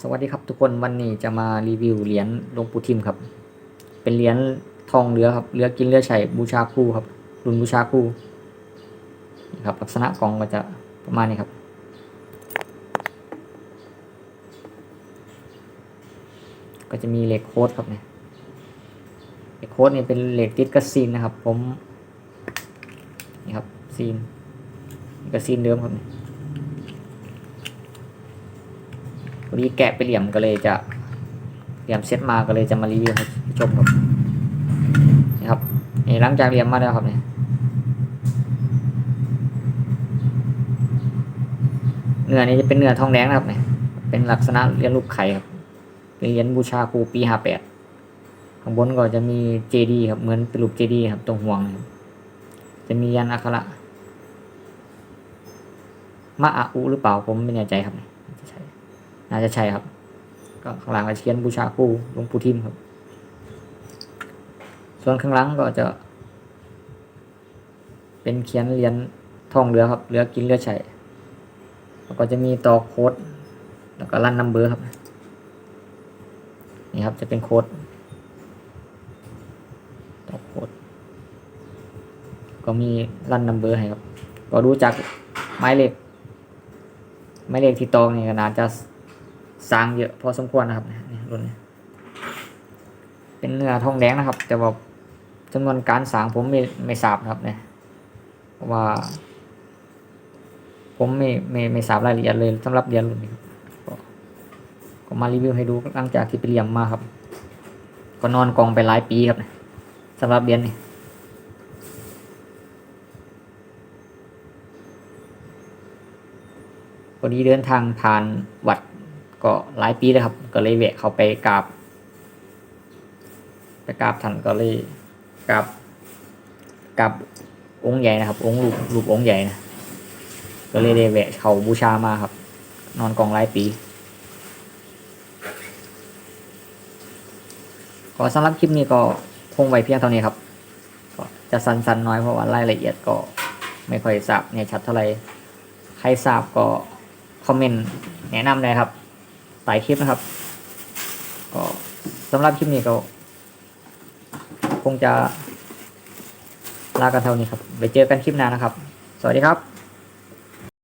สวัสดีครับทุกคนวันนี้จะมารีวิวเหรียญหลวงปู่ทิมครับ เป็นเหรียญทองเหลือครับเหลือกินเหลือใช้บูชาคู่ครับ รุ่นบูชาคู่นี่ครับลักษณะกล่องก็จะประมาณนี้ครับ ก็จะมีเหล็กโค้ดครับเนี่ยเหล็กโค้ดนี่เป็นเหล็กติดกระซีนนะครับ ผมนี่ครับซีนกระซีนเดิมครับเนี่ย วันนี้แกะไปเหลี่ยมก็เลยจะเหลี่ยมเซตมาก็เลยจะมารีวิวให้ชมครับนี่ครับนี่หลังจากเหลี่ยมมาแล้วครับเนี่ยเนื้อนี้จะเป็นเนื้อทองแดงนะครับเนี่ยเป็นลักษณะเหรียญรูปไข่ครับเป็นเหรียญบูชาครูปีห้าแปดข้างบนก็จะมีเจดีครับเหมือนเป็นรูปเจดีครับตรงห่วงนะครับจะมียันอักขระมะอาอุหรือเปล่าผมไม่แน่ใจครับเนี่ย น่าจะใช่ครับ ก็ข้างหลังก็เชียนบูชาคู่หลวงปู่ทิมครับ ส่วนข้างหลังก็จะ เป็นเขียนเหรียญทองเหลือครับเหลือกินเหลือใช้แล้วก็จะมีต่อโค้ดแล้วก็ลั่นนัมเบอร์ครับ นี่ครับจะเป็นโค้ดต่อโค้ดก็มีลั่นนัมเบอร์ให้ครับ ก็ดูจากไม้เหล็กไม้เหล็กที่ตองนี่ก็น่าจะ สร้างเยอะพอสมควรนะครับนี่รุ่นนี้เป็นเนื้อทองแดงนะครับ แต่ว่าจำนวนการสางผมไม่ไม่ทราบนะครับเนี่ยว่า ผมไม่ไม่ไม่ทราบรายละเอียดเลยสำหรับเรียนรุ่นนี้ก็ก็มารีวิวให้ดูหลังจากที่ไปเรียนมาครับ ก็นอนกองไปหลายปีครับสำหรับเรียนนี่พอดีเดินทางผ่านวัด ก็หลายปีแล้วครับ ก็เลยแวะเข้าไปกราบ ไปกราบท่านก็เลยกราบกราบองค์ใหญ่นะครับ องค์รูปรูปองค์ใหญ่นะก็เลยได้แวะเขาบูชามาครับ นอนกองหลายปีก็สำหรับคลิปนี้ก็คงไว้เพียงเท่านี้ครับ ก็จะสั้นๆน้อยเพราะว่ารายละเอียดก็ไม่ค่อยทราบเนี่ยชัดเท่าไหร่ใครทราบก็คอมเมนต์แนะนำเลยครับ หลายคลิปนะครับ ก็สำหรับคลิปนี้ก็ คงจะลากันเท่านี้ครับ ไปเจอกันคลิปหน้านะครับ สวัสดีครับ